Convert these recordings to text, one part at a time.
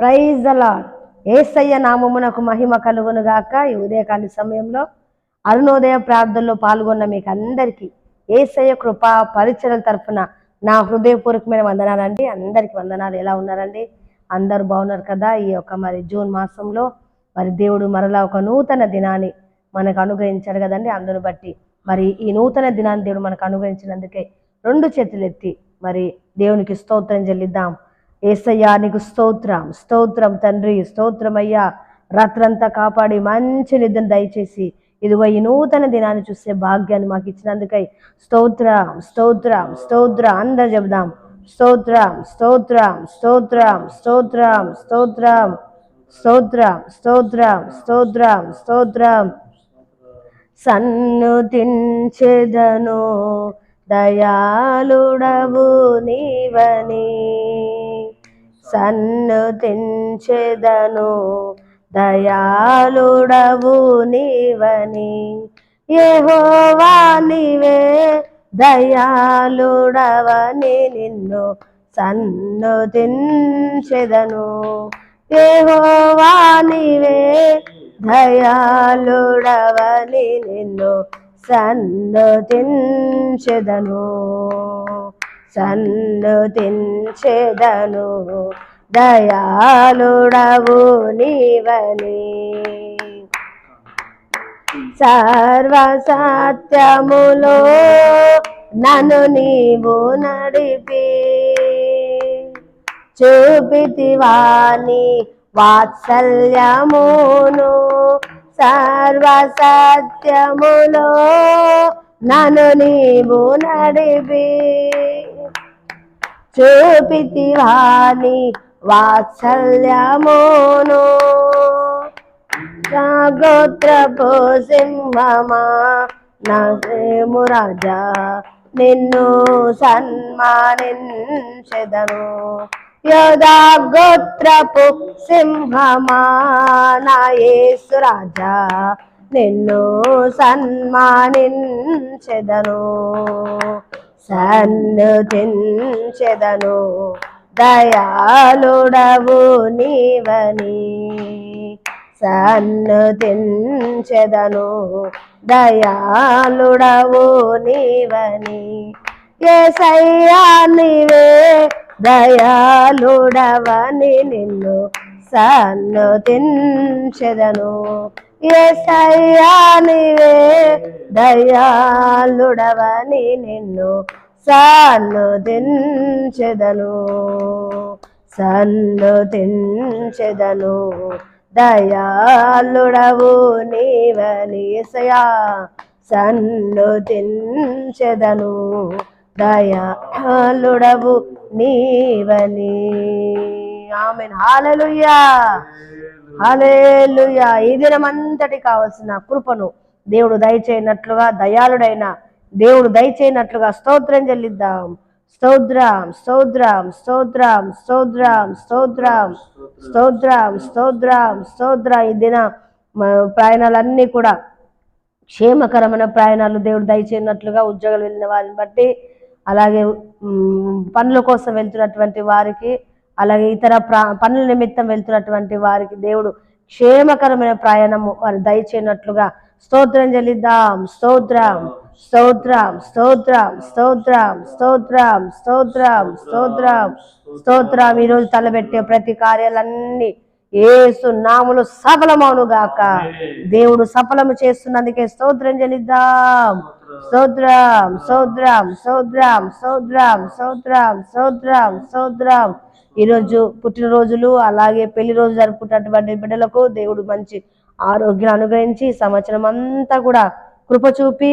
Praise the lord ఏసయ్య నామమునకు మహిమ కలుగును గాక. ఈ ఉదయకాల సమయంలో అరుణోదయ ప్రార్థనలో పాల్గొన్న మీకు అందరికీ ఏసయ్య కృప పరిచయం తరఫున నా హృదయపూర్వకమైన వందనాలండి. అందరికీ వందనాలు. ఎలా ఉన్నారండి? అందరూ బాగున్నారు కదా? ఈ యొక్క మరి జూన్ మాసంలో మరి దేవుడు మరలా ఒక నూతన దినాన్ని మనకు అనుగ్రహించాడు కదండి. అందును బట్టి మరి ఈ నూతన దినాన్ని దేవుడు మనకు అనుగ్రహించినందుకే రెండు చేతులు ఎత్తి మరి దేవునికి స్తోత్రం చెల్లిద్దాం. ఏసయ్యా నీకు స్తోత్రం స్తోత్రం తండ్రి స్తోత్రం అయ్యా రాత్రంతా కాపాడి మంచి నిద్రను దయచేసి ఇదిగో ఈ నూతన దినాన్ని చూసే భాగ్యాన్ని మాకు ఇచ్చినందుకై స్తోత్రం స్తోత్రం స్తోత్ర అందరు చెబుదాం. స్తోత్రం స్తోత్రం స్తోత్రం స్తోత్రం స్తోత్రం స్తోత్రం స్తోత్రం స్తోత్రం స్తోత్రం. సన్నుతించెదను దయాళుడవు నీవని. సన్నుతించెదను. దయాళుడవు నీవని. ఏహోవా నీవే దయాళుడవని నిన్ను సన్నుతించెదను. ఏహోవా నీవే దయాళుడవని నిన్ను సన్నుతించెదను. సన్నుతించెదను దయాళుడవు నీవని. సర్వసత్యములో నన్ను నీవు నడిపి. చూపితివాని వాత్సల్యమును. సర్వసత్యములో నన్ను నీవు నడిపి. చూపితివాని వాత్సల్యమును. గోత్రపు సింహమా నా రాజా నిన్ను సన్మానించెదను. యోధా గోత్రపు సింహమా నా యేసురాజా నిన్ను సన్మానించెదను. సన్నుతించెదను దయాళుడవు నీవని. సన్నుతించెదను దయాళుడవు నీవని. ఏసయ్యా నీవే దయాళుడవని నిన్ను సన్నుతించెదను ఎసయ్యానివే దయాలుడవని నిన్ను సన్ను దించెదను. సన్ను తెంచెదను దయాలుడవు నీవని ఎసయా సన్ను దించెదను. దయాలుడవు నీవని. ఆమెను. హాలలుయ్యా హాలేలుయా ఈ దినమంతటి కావలసిన కృపను దేవుడు దయచేయనట్లుగా దయాళుడైన దేవుడు దయచేయనట్లుగా స్తోత్రం చెల్లిద్దాం. స్తోత్రం స్తోత్రం స్తోత్రం స్తోత్రం స్తోత్రం స్తోత్రం స్తోత్రం స్తోత్ర. ఈ దిన ప్రయాణాలన్నీ కూడా క్షేమకరమైన ప్రయాణాలు దేవుడు దయచేయనట్లుగా ఉద్యోగాలు వెళ్ళిన వారిని బట్టి అలాగే పనుల కోసం వెళ్తున్నటువంటి వారికి అలాగే ఇతర ప్రా పనుల నిమిత్తం వెళ్తున్నటువంటి వారికి దేవుడు క్షేమకరమైన ప్రయాణము వారు దయచేయనట్లుగా స్తోత్రం చెల్లిద్దాం. స్తోత్రం స్తోత్రం స్తోత్రం స్తోత్రం స్తోత్రం స్తోత్రం స్తోత్రం స్తోత్రం. ఈరోజు తలబెట్టే ప్రతి కార్యాలన్నీ ఏసు నాములు సఫలమవును గాక దేవుడు సఫలము చేస్తున్నందుకే స్తోత్రం చెల్లిద్దాం. స్తోత్రం స్తోత్రం స్తోత్రం స్తోత్రం స్తోత్రం స్తోత్రం స్తోత్రం. ఈరోజు పుట్టినరోజులు అలాగే పెళ్ళి రోజు జరుపుకున్నటువంటి బిడ్డలకు దేవుడు మంచి ఆరోగ్యం అనుగ్రహించి సంవత్సరం అంతా కూడా కృప చూపి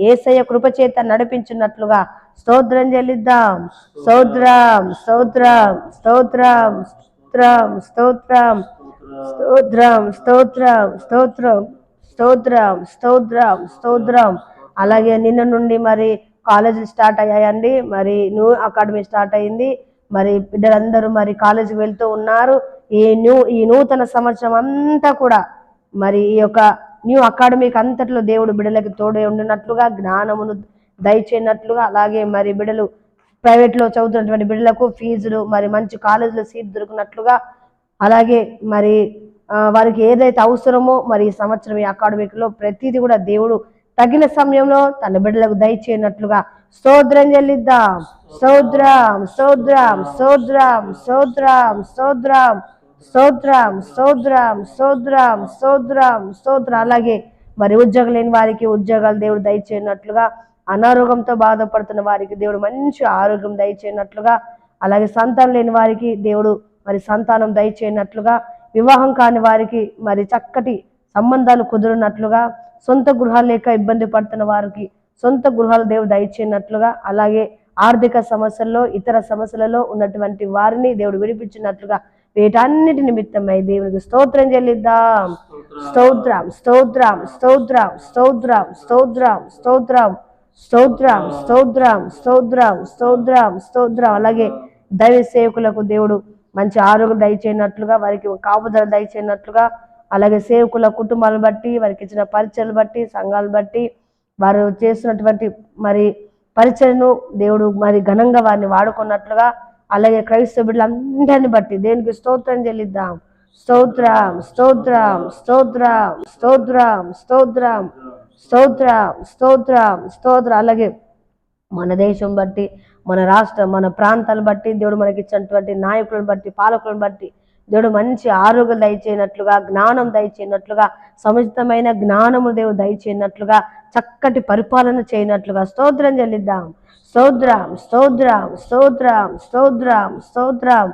ఏసయ్య కృప చేత నడిపించున్నట్లుగా స్తోత్రం చెల్లిద్దాం. స్తోత్రం. స్తోత్రం స్తోత్రం స్తోత్రం స్తోత్రం. స్తోత్రం స్తోత్రం స్తోత్రం స్తోత్రం స్తోత్రం స్తోత్రం. అలాగే నిన్న నుండి మరి కాలేజీలు స్టార్ట్ అయ్యాయండి. మరి న్యూ అకాడమీ స్టార్ట్ అయింది. మరి బిడ్డలందరూ మరి కాలేజీకి వెళ్తూ ఉన్నారు. ఈ న్యూ ఈ నూతన సంవత్సరం అంతా కూడా మరి ఈ యొక్క న్యూ అకాడమీకి అంతట్లో దేవుడు బిడ్డలకి తోడే ఉండినట్లుగా జ్ఞానమును దయచేయనట్లుగా అలాగే మరి బిడ్డలు ప్రైవేట్లో చదువుతున్నటువంటి బిడ్డలకు ఫీజులు మరి మంచి కాలేజీలో సీట్ దొరికినట్లుగా అలాగే మరి వారికి ఏదైతే అవసరమో మరి ఈ సంవత్సరం ఈ అకాడమిక్లో ప్రతిదీ కూడా దేవుడు తగిన సమయంలో తన బిడ్డలకు దయచేయనట్లుగా స్తోత్రం చెల్లిద్దాం స్తోత్రం స్తోత్రం స్తోత్రం స్తోత్రం స్తోత్రం స్తోత్రం స్తోత్రం స్తోత్రం స్తోత్రం స్తోత్రం. అలాగే మరి ఉద్యోగం లేని వారికి ఉద్యోగాలు దేవుడు దయచేయనట్లుగా అనారోగ్యంతో బాధపడుతున్న వారికి దేవుడు మంచి ఆరోగ్యం దయచేయనట్లుగా అలాగే సంతానం లేని వారికి దేవుడు మరి సంతానం దయచేయనట్లుగా వివాహం కాని వారికి మరి చక్కటి సంబంధాలు కుదిరినట్లుగా సొంత గృహాలు లేక ఇబ్బంది పడుతున్న వారికి సొంత గృహాలు దేవుడు దయచేయనట్లుగా అలాగే ఆర్థిక సమస్యల్లో ఇతర సమస్యలలో ఉన్నటువంటి వారిని దేవుడు విడిపించినట్లుగా వీటన్నిటి నిమిత్తమై దేవునికి స్తోత్రం చెల్లిద్దాం స్తోత్రం స్తోత్రం స్తోత్రం స్తోత్రం స్తోత్రం స్తోత్రం స్తోత్రం స్తోత్రం స్తోత్రం స్తోత్రం స్తోత్రం అలాగే దైవ సేవకులకు దేవుడు మంచి ఆరోగ్యం దయచేయనట్లుగా వారికి కాపుదల దయచేయనట్లుగా అలాగే సేవకుల కుటుంబాలను బట్టి వారికి ఇచ్చిన పరిచయలు బట్టి సంఘాలను బట్టి వారు చేస్తున్నటువంటి మరి పరిచయను దేవుడు మరి ఘనంగా వారిని వాడుకున్నట్లుగా అలాగే క్రైస్తవ బిడ్డలందరిని బట్టి దేనికి స్తోత్రం చెల్లిద్దాం? స్తోత్రం స్తోత్రం స్తోత్రం స్తోత్రం స్తోత్రం స్తోత్రం స్తోత్రం స్తోత్రం అలాగే మన దేశం బట్టి మన రాష్ట్రం మన ప్రాంతాలను బట్టి దేవుడు మనకి ఇచ్చినటువంటి నాయకులను బట్టి పాలకులను బట్టి దేవుడు మంచి ఆరోగ్యం దయచేయనట్లుగా జ్ఞానం దయచేయనట్లుగా సముచితమైన జ్ఞానము దేవుడు దయచేయనట్లుగా చక్కటి పరిపాలన చేయనట్లుగా స్తోత్రం చెల్లిద్దాం. స్తోత్రం స్తోత్రం స్తోత్రం స్తోత్రం స్తోత్రం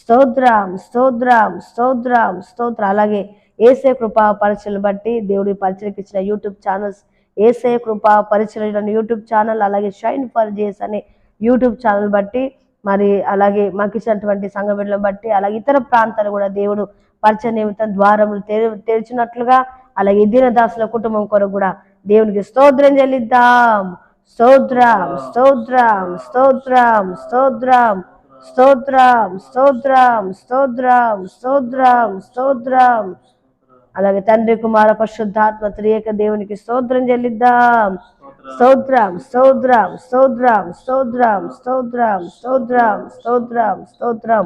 స్తోత్రం స్తోత్రం స్తోత్రం స్తోత్ర. అలాగే ఏసే కృపా పరిచయలు బట్టి దేవుడి పరిచయకి ఇచ్చిన యూట్యూబ్ ఛానల్స్ ఏసే కృపా పరిచయం యూట్యూబ్ ఛానల్ అలాగే షైన్ ఫర్ జేస్ అనే యూట్యూబ్ ఛానల్ బట్టి మరి అలాగే మాకు ఇచ్చినటువంటి సంఘ బిడ్డలను బట్టి అలాగే ఇతర ప్రాంతాలు కూడా దేవుడు పరిచయ నిమిత్తం ద్వారములు తెరిచినట్లుగా అలాగే దీనదాసుల దాసుల కుటుంబం కొరకు కూడా దేవునికి స్తోత్రం చెల్లిద్దాం. స్తోత్రం స్తోత్రం స్తోత్రం స్తోత్రం స్తోత్రం స్తోత్రం స్తోత్రం స్తోత్రం స్తోత్రం. అలాగే తండ్రి కుమార పరిశుద్ధాత్మ త్రియేక దేవునికి స్తోత్రం చెల్లిద్దాం. స్తోత్రం స్తోత్రం స్తోత్రం స్తోత్రం స్తోత్రం స్తోత్రం స్తోత్రం స్తోత్రం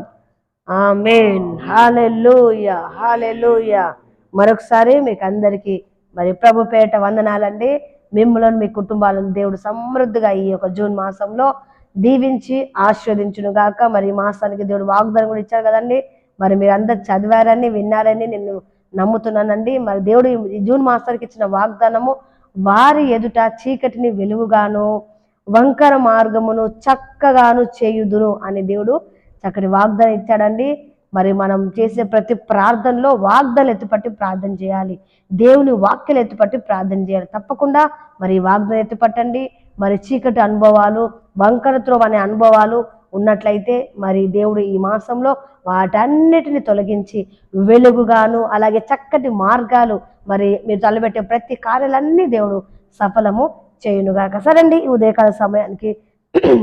ఆమెన్. Hallelujah hallelujah. మరొకసారి మీకు అందరికీ మరి ప్రభు పేట వందనాలండి. మిమ్మల్ని మీ కుటుంబాలను దేవుడు సమృద్ధిగా ఈ యొక్క జూన్ మాసంలో దీవించి ఆస్వాదించును గాక మరి ఈ మాసానికి దేవుడు వాగ్దానం కూడా ఇచ్చారు కదండి. మరి మీరు అందరు చదివారని విన్నారని నేను నమ్ముతున్నానండి. మరి దేవుడు ఈ జూన్ మాసానికి ఇచ్చిన వాగ్దానము వారి ఎదుట చీకటిని వెలుగుగాను వంకర మార్గమును చక్కగాను చేయుదును అని దేవుడు చక్కటి వాగ్దానం ఇచ్చాడండి. మరి మనం చేసే ప్రతి ప్రార్థనలో వాగ్దాలు ఎత్తుపట్టి ప్రార్థన చేయాలి. దేవుని వాక్యలు ఎత్తుపట్టి ప్రార్థన చేయాలి. తప్పకుండా మరి ఈ వాగ్దానం ఎత్తుపట్టండి. మరి చీకటి అనుభవాలు వంకర త్రోవ అనే అనుభవాలు ఉన్నట్లయితే మరి దేవుడు ఈ మాసంలో వాటన్నిటిని తొలగించి వెలుగుగాను అలాగే చక్కటి మార్గాలు మరి మీరు తలబెట్టే ప్రతి కార్యాలన్నీ దేవుడు సఫలము చేయునుగాక. సరండి ఈ ఉదయకాల సమయానికి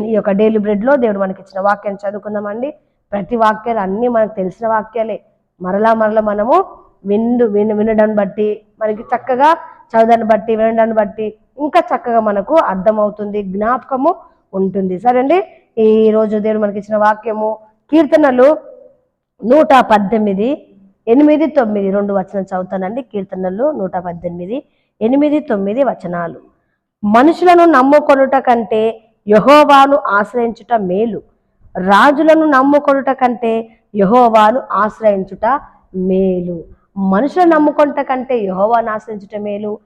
ఈ యొక్క డైలీ బ్రెడ్లో దేవుడు మనకి ఇచ్చిన వాక్యాన్ని చదువుకుందామండి. ప్రతి వాక్యాలు అన్నీ మనకు తెలిసిన వాక్యాలే. మరలా మరలా మనము విండు విన వినడాన్ని బట్టి మనకి చక్కగా చదవడాన్ని బట్టి వినడాన్ని బట్టి ఇంకా చక్కగా మనకు అర్థమవుతుంది జ్ఞాపకము ఉంటుంది. సరే అండి ఈ రోజు దేవుడు మనకి ఇచ్చిన వాక్యము కీర్తనలు నూట పద్దెనిమిది ఎనిమిది తొమ్మిది. రెండు వచనం చదువుతానండి. కీర్తనలు నూట పద్దెనిమిది ఎనిమిది తొమ్మిది వచనాలు. మనుషులను నమ్ముకొనుట కంటే యహోవాను ఆశ్రయించుట మేలు. రాజులను నమ్ముకొనుట కంటే యహోవాను ఆశ్రయించుట మేలు. మనుషులను నమ్ముకొనుట కంటే యహోవాను ఆశ్రయించుట మేలు.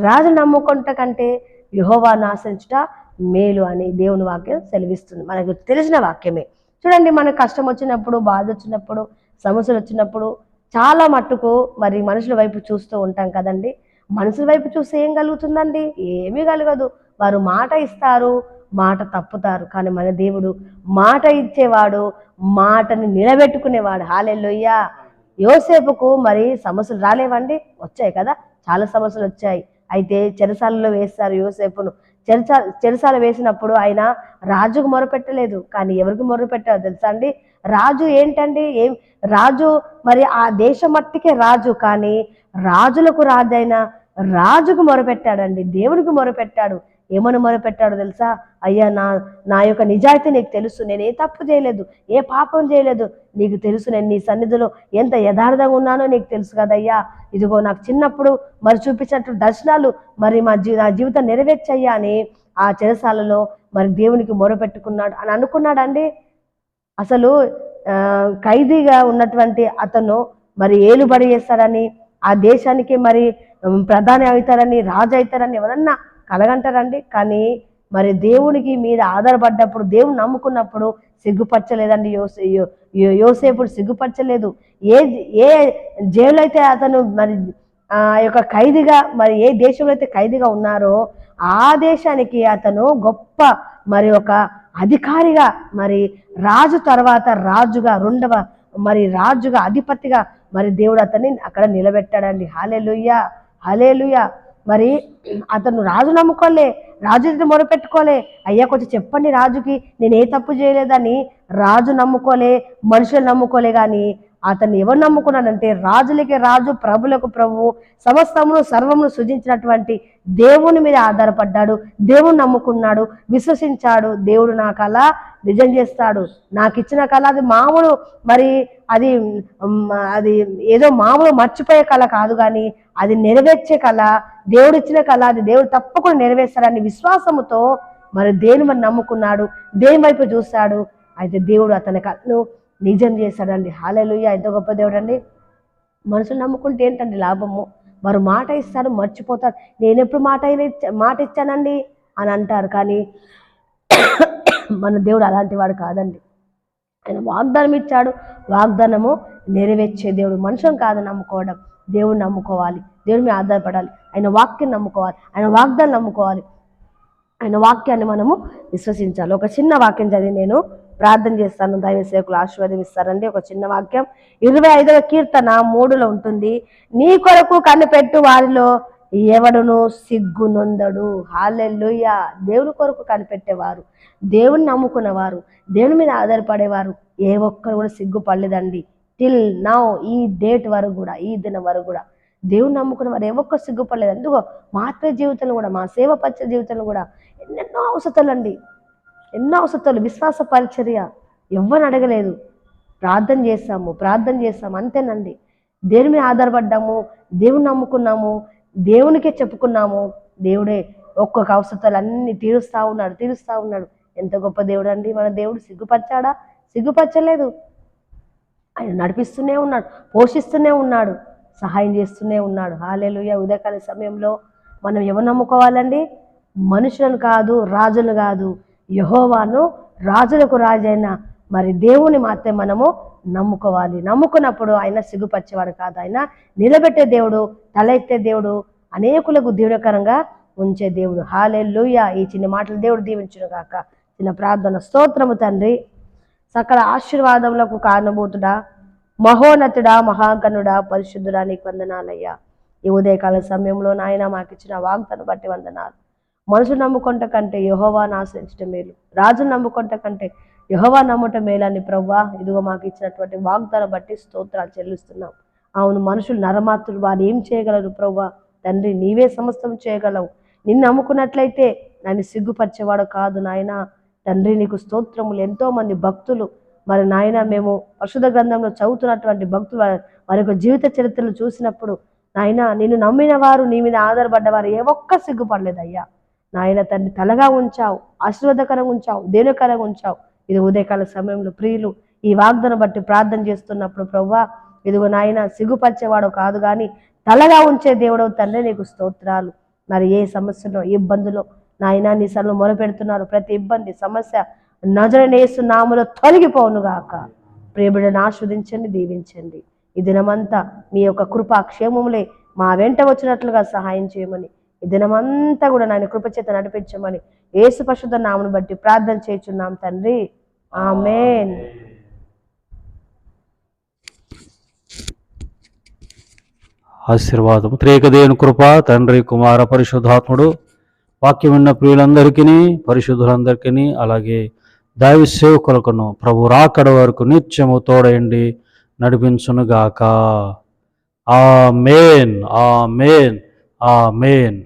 రాజు నమ్ముకొనుట కంటే యహోవాను ఆశ్రయించుట మేలు అని దేవుని వాక్యం సెలవిస్తుంది. మనకు తెలిసిన వాక్యమే. చూడండి మనకు కష్టం వచ్చినప్పుడు బాధ వచ్చినప్పుడు సమస్యలు వచ్చినప్పుడు చాలా మట్టుకు మరి మనుషుల వైపు చూస్తూ ఉంటాం కదండి. మనుషుల వైపు చూస్తే ఏం కలుగుతుందండి? ఏమీ కలగదు. వారు మాట ఇస్తారు మాట తప్పుతారు. కానీ మన దేవుడు మాట ఇచ్చేవాడు మాటని నిలబెట్టుకునేవాడు. హాలెల్లోయ్యా యోసేపుకు మరి సమస్యలు రాలేవండి? వచ్చాయి కదా? చాలా సమస్యలు వచ్చాయి. అయితే చెరసాలలో వేస్తారు యోసేపును. చెరసా చెరసాల వేసినప్పుడు ఆయన రాజుకు మొరపెట్టలేదు. కానీ ఎవరికి మొరపెట్టారో తెలుసా అండి? రాజు ఏంటండి? ఏం రాజు మరి ఆ దేశం మట్టికే రాజు. కానీ రాజులకు రాజైన రాజుకు మొరపెట్టాడండి. దేవుడికి మొరపెట్టాడు. ఏమని మొరపెట్టాడో తెలుసా? అయ్యా నా నా యొక్క నిజాయితీ నీకు తెలుసు. నేను ఏ తప్పు చేయలేదు ఏ పాపం చేయలేదు. నీకు తెలుసు నేను నీ సన్నిధిలో ఎంత యథార్థంగా ఉన్నానో నీకు తెలుసు కదయ్యా. ఇదిగో నాకు చిన్నప్పుడు మరి చూపించినట్టు దర్శనాలు మరి మా జీ నా జీవితం నెరవేర్చయ్యా అని ఆ చెరసాలలో మరి దేవునికి మొరపెట్టుకున్నాడు అని అనుకున్నాడండి. అసలు ఖైదీగా ఉన్నటువంటి అతను మరి ఏలుబడి చేస్తారని ఆ దేశానికి మరి ప్రధాని అవుతారని రాజు అవుతారని ఎవరన్నా కలగంటారండి. కానీ మరి దేవునికి మీద ఆధారపడ్డప్పుడు దేవుని నమ్ముకున్నప్పుడు సిగ్గుపరచలేదండి యోసే యో- యో- యోసేపుడు సిగ్గుపరచలేదు. ఏ ఏ జైలు అయితే అతను మరి ఆ యొక్క ఖైదీగా మరి ఏ దేశంలో అయితే ఖైదీగా ఉన్నారో ఆ దేశానికి అతను గొప్ప మరి ఒక అధికారిగా మరి రాజు తర్వాత రాజుగా రెండవ మరి రాజుగా అధిపతిగా మరి దేవుడు అతన్ని అక్కడ నిలబెట్టాడండి. హాలేలుయ్య హాలేలుయ్య మరి అతను రాజు నమ్ముకోలే రాజు మొరపెట్టుకోలే. అయ్యా కొంచెం చెప్పండి రాజుకి నేను ఏ తప్పు చేయలేదని. రాజు నమ్ముకోలే మనుషులు నమ్ముకోలే కానీ అతన్ని ఎవరు నమ్ముకున్నాడంటే రాజులకి రాజు ప్రభులకు ప్రభువు సమస్తమును సర్వమును సృజించినటువంటి దేవుని మీద ఆధారపడ్డాడు. దేవుని నమ్ముకున్నాడు విశ్వసించాడు. దేవుడు నా కళ నిజం చేస్తాడు. నాకు ఇచ్చిన కళ అది మామూలు మరి అది అది ఏదో మామూలు మర్చిపోయే కళ కాదు కానీ అది నెరవేర్చే కళ దేవుడు ఇచ్చిన కళ అది దేవుడు తప్పకుండా నెరవేర్స్తాడని విశ్వాసముతో మరి దేని మరి నమ్ముకున్నాడు దేని వైపు చూస్తాడు. అయితే దేవుడు అతని కళను నిజం చేశాడండి. హాలెలుయ్య ఎంత గొప్ప దేవుడు అండి. మనుషులు నమ్ముకుంటే ఏంటండి లాభము? వారు మాట ఇస్తారు మర్చిపోతారు. నేను ఎప్పుడు మాట మాట ఇచ్చానండి? అని అంటారు. కానీ మన దేవుడు అలాంటి వాడు కాదండి. ఆయన వాగ్దానం ఇచ్చాడు వాగ్దానము నెరవేర్చే దేవుడు. మనుషులను కాదు నమ్ముకోవడం. దేవుడిని నమ్ముకోవాలి. దేవుడి మీద ఆధారపడాలి. ఆయన వాక్యం నమ్ముకోవాలి. ఆయన వాగ్దాన్ని నమ్ముకోవాలి. ఆయన వాక్యాన్ని మనము విశ్వసించాలి. ఒక చిన్న వాక్యం చదివి నేను ప్రార్థన చేస్తాను. దైవ సేవకులు ఆశీర్వదిస్తారండి. ఒక చిన్న వాక్యం. ఇరవై ఐదవ కీర్తన మూడులో ఉంటుంది. నీ కొరకు కనిపెట్టు వారిలో ఎవడును సిగ్గు నొందడు. హాలెల్లుయ! దేవుని కొరకు కనిపెట్టేవారు. దేవుని నమ్ముకున్నవారు. దేవుని మీద ఆధారపడేవారు. ఏ ఒక్కరు కూడా సిగ్గుపడలేదండి. టిల్ నౌ ఈ డేట్ వరకు కూడా ఈ దినం వరకు కూడా. దేవుని నమ్ముకున్న వారు ఏ సిగ్గుపడలేదు. అందుకో మా ఆత్మీయ జీవితంలో కూడా మా సేవ పచ్చ జీవితంలో కూడా ఎన్నెన్నో అవసరాలు అండి. ఎన్నో అవసరాలు విశ్వాస పరిచర్య ఎవ్వరు అడగలేదు. ప్రార్థన చేస్తాము ప్రార్థన చేస్తాము అంతేనండి. దేని మీద ఆధారపడ్డాము? దేవుని నమ్ముకున్నాము దేవునికే చెప్పుకున్నాము. దేవుడే ఒక్కొక్క అవసరాలు అన్ని తీరుస్తా ఉన్నాడు తీరుస్తా ఉన్నాడు. ఎంత గొప్ప దేవుడు అండి. మన దేవుడు సిగ్గుపరిచాడా? సిగ్గుపరచలేదు. ఆయన నడిపిస్తూనే ఉన్నాడు పోషిస్తూనే ఉన్నాడు సహాయం చేస్తూనే ఉన్నాడు. హాలేలుయ. ఉదయకాల సమయంలో మనం ఎవరు నమ్ముకోవాలండి? మనుషులను కాదు రాజులు కాదు. యహోవాను రాజులకు రాజైన మరి దేవుని మాత్రమే మనము నమ్ముకోవాలి. నమ్ముకున్నప్పుడు ఆయన సిగ్గుపరిచేవాడు కాదు. ఆయన నిలబెట్టే దేవుడు తలెత్తే దేవుడు అనేకులకు దీవకరంగా ఉంచే దేవుడు. హాలెల్లుయ ఈ చిన్న మాటలు దేవుడు దీవించును కాక చిన్న ప్రార్థన స్తోత్రము తండ్రి. సకల ఆశీర్వాదములకు కారణభూతుడా మహోన్నతుడా మహాగణుడా పరిశుద్ధుడా నీకు వందనాలయ్యా. ఈ ఉదయకాల సమయంలో నాయన మాకు ఇచ్చిన వాగ్దాన్ని బట్టి వందనాలు. మనుషులు నమ్ముకుంట కంటే యహోవాను ఆశ్రయించడం మేలు. రాజును నమ్ముకుంట కంటే యహోవా నమ్మటం మేలని ప్రవ్వా ఇదిగో మాకు ఇచ్చినటువంటి వాగ్దానం బట్టి స్తోత్రాలు చెల్లిస్తున్నాం. అవును మనుషులు నరమాత్రులు వారు ఏం చేయగలరు ప్రవ్వా? తండ్రి నీవే సమస్తం చేయగలవు. నిన్ను నమ్ముకున్నట్లయితే నన్ను సిగ్గుపరిచేవాడు కాదు నాయనా. తండ్రి నీకు స్తోత్రములు. ఎంతో మంది భక్తులు మరి నాయన మేము పరిశుద్ధ గ్రంథంలో చదువుతున్నటువంటి భక్తులు వారి- యొక్క జీవిత చరిత్రలు చూసినప్పుడు నాయన నిన్ను నమ్మిన వారు నీ మీద ఆధారపడ్డవారు ఏ ఒక్క సిగ్గుపడలేదయ్యా. నాయన తండ్రి తలగా ఉంచావు ఆశీర్వాదకరంగా ఉంచావు దేనికరంగా ఉంచావు. ఇది ఉదయకాల సమయంలో ప్రియులు ఈ వాగ్దానం బట్టి ప్రార్థన చేస్తున్నప్పుడు ప్రవ్వా ఇదిగో నాయన సిగ్గుపరిచేవాడు కాదు కానీ తలగా ఉంచే దేవుడవు తండ్రి నీకు స్తోత్రాలు. మరి ఏ సమస్యలో ఏ ఇబ్బందులో నాయన నీ సర్వం మొరపెడుతున్నారు. ప్రతి ఇబ్బంది సమస్య నజరనేసు నామలో తొలగిపోవును గాక. ప్రియబిడను ఆస్వాదించండి దీవించండి. ఈ దినమంతా మీ యొక్క కృపాక్షేమములే మా వెంట వచ్చినట్లుగా సహాయం చేయమని ఈ దినమంతా కూడా నాయన కృపచేత నడిపించమని ఏసు పరిశుద్ధ నామను బట్టి ప్రార్థన చేయుచున్నాం తండ్రి. ఆమెన్. ఆశీర్వాదము త్రేకదేవుని కృప తండ్రి కుమార పరిశుద్ధాత్ముడు వాక్యం విన్న ప్రియులందరికీ పరిశుద్ధులందరికీ అలాగే దైవ సేవకులకును ప్రభు రాకడ వరకు నిత్యము తోడయండి నడిపించునుగాక. ఆ మేన్ ఆ మేన్ ఆ మేన్